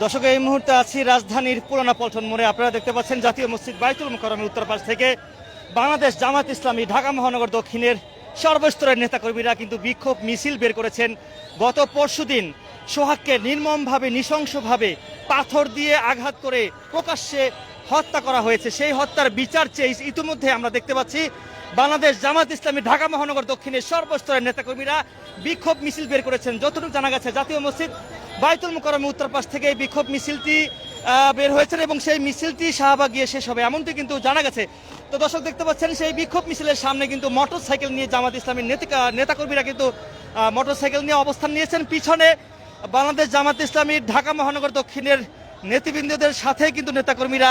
দর্শক, এই মুহূর্তে আছি রাজধানীর পুরানা পল্টন মোড়ে। আপনারা দেখতে পাচ্ছেন জাতীয় মসজিদ বাইতুল মুকরমের উত্তর পাশ থেকে বাংলাদেশ জামাত ইসলামী ঢাকা মহানগর দক্ষিণের সর্বস্তরের নেতাকর্মীরা কিন্তু বিক্ষোভ মিছিল বের করেছেন। গত পরশুদিন সোহাগকে নির্মমভাবে, নৃশংসভাবে পাথর দিয়ে আঘাত করে প্রকাশ্যে হত্যা করা হয়েছে। সেই হত্যার বিচার চেয়ে ইতিমধ্যে আমরা দেখতে পাচ্ছি বাংলাদেশ জামাত ইসলামী ঢাকা মহানগর দক্ষিণের সর্বস্তরের নেতাকর্মীরা বিক্ষোভ মিছিল বের করেছেন। যতটুকু জানা গেছে, জাতীয় মসজিদ বাইতুল মুকরমের উত্তর পাশ থেকে এই বিক্ষোভ মিছিলটি বের হয়েছে এবং সেই মিছিলটি শাহবাগ গিয়ে শেষ হবে। এমনটি কিন্তু জানা গেছে। তো দর্শক দেখতে পাচ্ছেন, সেই বিক্ষোভ মিছিলের সামনে কিন্তু মোটর সাইকেল নিয়ে জামাত ইসলামীর নেতা- নেতাকর্মীরা কিন্তু মোটর সাইকেল নিয়ে অবস্থান নিয়েছেন। পিছনে বাংলাদেশ জামাত ইসলামীর ঢাকা মহানগর দক্ষিণের নেতৃবৃন্দদের সাথে কিন্তু নেতাকর্মীরা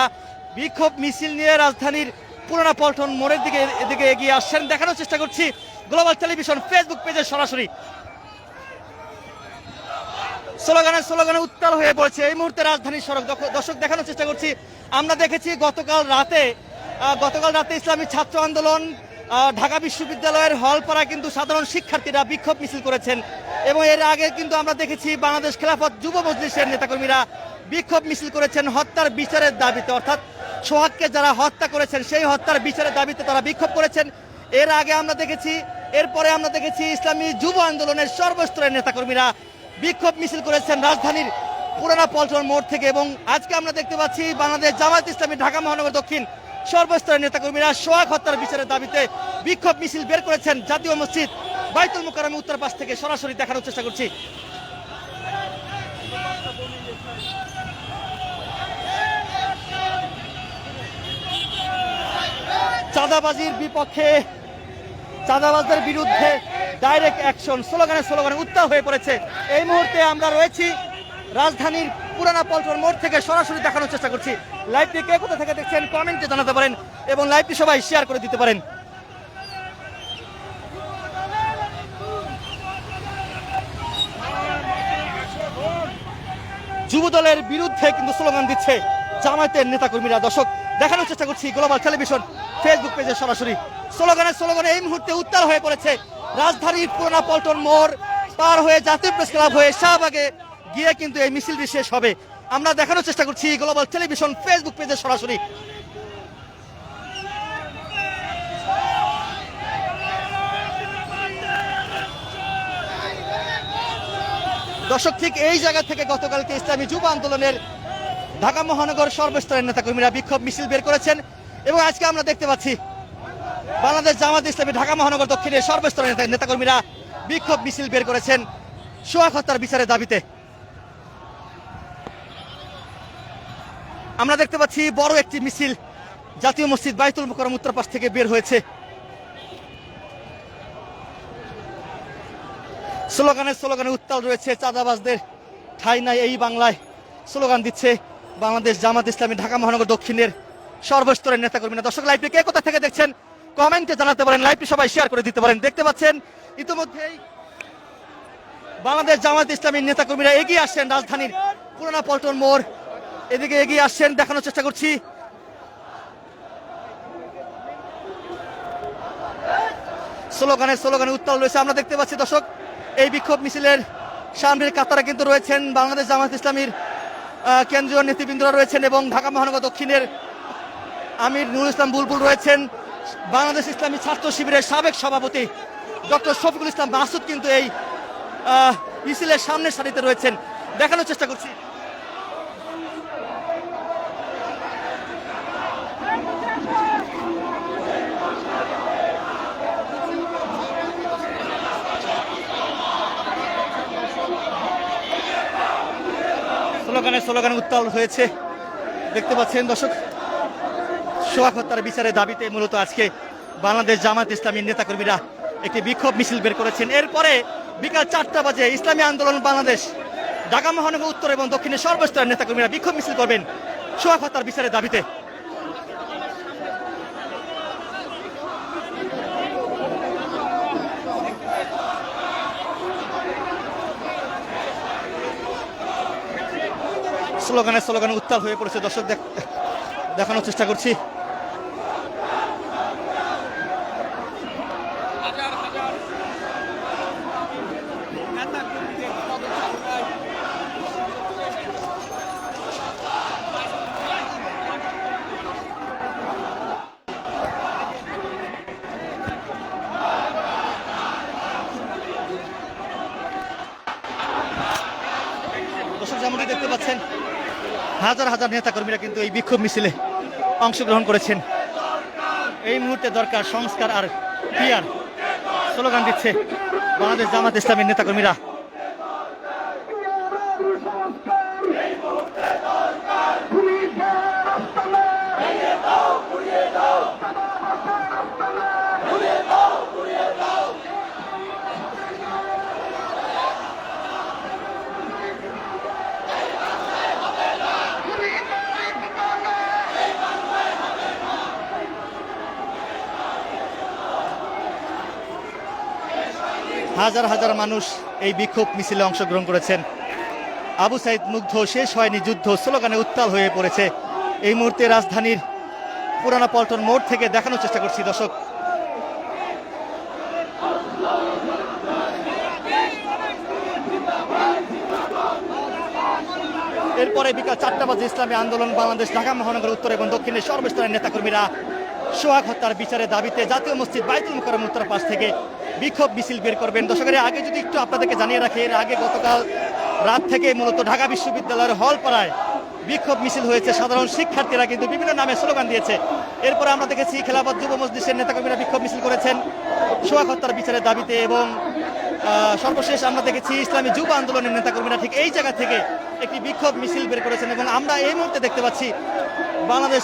বিক্ষোভ মিছিল নিয়ে রাজধানীর পুরানা পল্টন মোড়ের দিকে, এদিকে এগিয়ে আসছেন। দেখানোর চেষ্টা করছি, গ্লোবাল টেলিভিশন ফেসবুক পেজে সরাসরি। স্লোগানে স্লোগানে উত্তাল হয়ে পড়েছে। এই মুহূর্তে রাজধানীর সড়ক। দর্শক দেখানোর চেষ্টা করছি। আমরা দেখেছি গতকাল রাতে গতকাল রাতে ইসলামী ছাত্র আন্দোলন ঢাকা বিশ্ববিদ্যালয়ের হল হলপাড়া কিন্তু সাধারণ শিক্ষার্থীরা বিক্ষোভ মিছিল করেছেন এবং এর আগে কিন্তু আমরা দেখেছি বাংলাদেশ খেলাফত যুব মজলিসের নেতাকর্মীরা বিক্ষোভ মিছিল করেছেন হত্যার বিচারের দাবিতে। অর্থাৎ সোহাগকে যারা হত্যা করেছেন, সেই হত্যার বিচারের দাবিতে তারা বিক্ষোভ করেছেন। এর আগে আমরা দেখেছি, এরপরে আমরা দেখেছি ইসলামী যুব আন্দোলনের সর্বস্তরের নেতাকর্মীরা বিক্ষোভ মিছিল করেছেন রাজধানীর পুরানা পল্টন মোড় থেকে এবং আজকে আমরা দেখতে পাচ্ছি বাংলাদেশ জামায়াত ইসলামী ঢাকা মহানগর দক্ষিণ সর্বস্তরের নেতাকর্মীরা সোহাগ হত্যার বিচারের দাবিতে বিক্ষোভ মিছিল বের করেছেন জাতীয় মসজিদ বাইতুল মুকাররমে উত্তর পাশ থেকে সরাসরি দেখানোর চেষ্টা করছি। চাঁদাবাজির বিপক্ষে, চাঁদাবাজদের বিরুদ্ধে ডাইরেক্ট অ্যাকশন, স্লোগানে স্লোগানে উত্তাল হয়ে পড়েছে। এই মুহূর্তে আমরা রয়েছি রাজধানীর পুরানা পল্টন মোড় থেকে সরাসরি দেখানোর চেষ্টা করছি। লাইভটি কে কোথা থেকে দেখছেন কমেন্টে জানাতে পারেন এবং লাইভটি সবাই শেয়ার করে দিতে পারেন। যুব দলের বিরুদ্ধে কিন্তু স্লোগান দিচ্ছে জামায়াতের নেতাকর্মীরা। দর্শক, দেখানোর চেষ্টা করছি গ্লোবাল টেলিভিশন ফেসবুক পেজে সরাসরি। স্লোগানে স্লোগানে এই মুহূর্তে উত্তাল হয়ে পড়েছে রাজধানীর পুরোনা পল্টন মোড় পার হয়ে জাতীয় প্রেস ক্লাব হয়ে শাহবাগে গিয়ে কিন্তু এই মিছিলটি শেষ হবে। আমরা দেখানোর চেষ্টা করছি গ্লোবাল টেলিভিশন ফেসবুক পেজে সরাসরি। দর্শক, ঠিক এই জায়গা থেকে গতকালকে ইসলামী যুব আন্দোলনের ঢাকা মহানগর সর্বস্তরের নেতাকর্মীরা বিক্ষোভ মিছিল বের করেছেন এবং আজকে আমরা দেখতে পাচ্ছি বাংলাদেশ জামাত ইসলামী ঢাকা মহানগর দক্ষিণের সর্বস্তরের নেতা- নেতাকর্মীরা বিক্ষোভ মিছিল বের করেছেন সোহাগ হত্যার বিচারের দাবিতে। আমরা দেখতে পাচ্ছি বড় একটি মিছিল জাতীয় মসজিদ বাইতুল মুকরম উত্তর পাশ থেকে বের হয়েছে। স্লোগানে স্লোগানে উত্তাল রয়েছে চাঁদাবাজদের ঠাই নাই এই বাংলায়। স্লোগান দিচ্ছে বাংলাদেশ জামাত ইসলামী ঢাকা মহানগর দক্ষিণের সর্বস্তরের নেতাকর্মীরা। দর্শক লাইভটি কে কোথা থেকে দেখছেন? কমেন্টে জানাতে পারেন, লাইভটি সবাই শেয়ার করে দিতে পারেন। দেখতে পাচ্ছেন, ইতিমধ্যেই বাংলাদেশ জামাত ইসলামীর নেতাকর্মীরা এগিয়ে আসছেন রাজধানীর পুরানা পল্টন মোড়। এদিকে এগিয়ে আসছেন, দেখানোর চেষ্টা করছি। স্লোগানে স্লোগানে উত্তাল রয়েছে, আমরা দেখতে পাচ্ছি দর্শক, এই বিক্ষোভ মিছিলের সামনের কাতারা কিন্তু রয়েছেন বাংলাদেশ জামাত ইসলামীর কেন্দ্রীয় নেতৃবৃন্দরা রয়েছেন এবং ঢাকা মহানগর দক্ষিণের আমির নুরুল ইসলাম বুলবুল রয়েছেন। বাংলাদেশ ইসলামী ছাত্র শিবিরের সাবেক সভাপতি ডক্টর শফিকুল ইসলাম মাসুদ কিন্তু এই মিছিলের সামনের সারিতে রয়েছেন। দেখানোর চেষ্টা করছি। স্লোগানে স্লোগানে উত্তাল হয়েছে। দেখতে পাচ্ছেন দর্শক। সোহাগ হত্যার বিচারের দাবিতে মূলত আজকে বাংলাদেশ জামাত ইসলামী নেতাকর্মীরা একটি বিক্ষোভ মিছিল বের করেছেন। এরপরে বিকাল চারটা বাজে ইসলামী আন্দোলন বাংলাদেশ, ঢাকা, মহানগর, উত্তর এবং দক্ষিণের সর্বস্তরের নেতাকর্মীরা বিক্ষোভ মিছিল করবেন সোহাগ হত্যার বিচারের দাবিতে। স্লোগানে স্লোগানে উত্তাল হয়ে পড়েছে দর্শক দেখ- দেখানোর চেষ্টা করছি দর্শক যেমনটি দেখতে পাচ্ছেন হাজার হাজার নেতাকর্মীরা কিন্তু এই বিক্ষোভ মিছিলে অংশগ্রহণ করেছেন। এই মুহূর্তে দরকার সংস্কার আর পিয়ার স্লোগান দিচ্ছে বাংলাদেশ জামাত ইসলামের নেতাকর্মীরা। হাজার হাজার মানুষ এই বিক্ষোভ মিছিলে অংশগ্রহণ করেছেন। আবু সাইদ মুগ্ধ শেষ হয়নি যুদ্ধ, স্লোগানে উত্তাল হয়ে পড়েছে। এই মুহূর্তে রাজধানীর পুরানা পল্টন মোড় থেকে দেখানোর চেষ্টা করছি দর্শক। এরপরে বিকাল চারটা বাজে ইসলামী আন্দোলন, বাংলাদেশ ঢাকা মহানগর উত্তর এবং দক্ষিণের সর্বস্তরের নেতাকর্মীরা সোহাগ হত্যার বিচারে দাবিতে জাতীয় মসজিদ বাইতুল মুকরম উত্তর পাশ থেকে বিক্ষোভ মিছিল বের করবেন। দর্শকের, আগে যদি একটু আপনাদেরকে জানিয়ে রাখি, এর আগে গতকাল রাত থেকে মূলত ঢাকা বিশ্ববিদ্যালয়ের হল পাড়ায় বিক্ষোভ মিছিল হয়েছে। সাধারণ শিক্ষার্থীরা কিন্তু বিভিন্ন নামে স্লোগান দিয়েছে। এরপরে আমরা দেখেছি, খেলাফত যুব মসজিদের নেতাকর্মীরা বিক্ষোভ মিছিল করেছেন। সোহাগ হত্যার বিচারের দাবিতে এবং সর্বশেষ আমরা দেখেছি, ইসলামী যুব আন্দোলনের নেতাকর্মীরা ঠিক এই জায়গা থেকে একটি বিক্ষোভ মিছিল বের করেছেন এবং আমরা এই মুহূর্তে দেখতে পাচ্ছি, বাংলাদেশ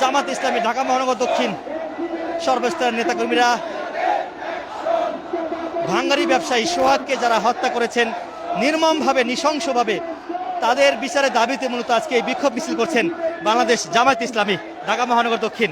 জামাত ইসলামী ঢাকা মহানগর দক্ষিণ সর্বস্তরের নেতাকর্মীরা ভাঙ্গারি ব্যবসায়ী সোহাগকে যারা হত্যা করেছেন, নির্মমভাবে, নৃশংসভাবে, তাদের বিচারে দাবিতে মূলত আজকে এই বিক্ষোভ মিছিল করছেন বাংলাদেশ জামায়াত ইসলামী, ঢাকা মহানগর দক্ষিণ।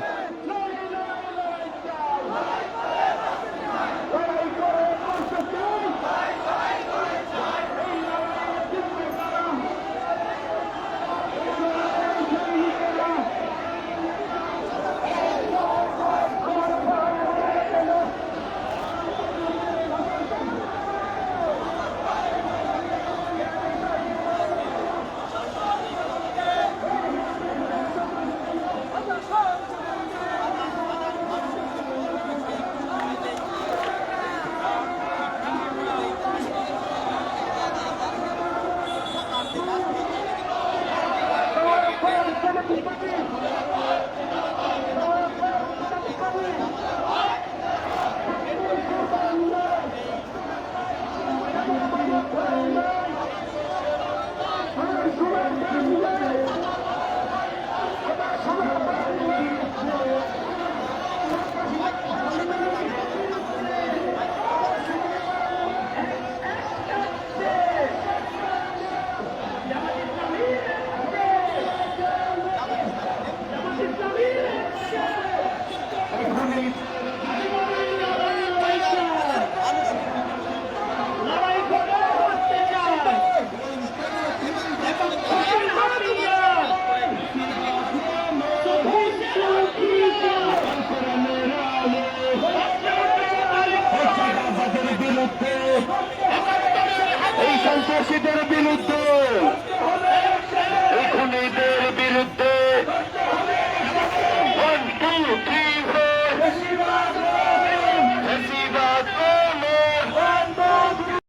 এই সন্ত্রাসীদের বিরুদ্ধে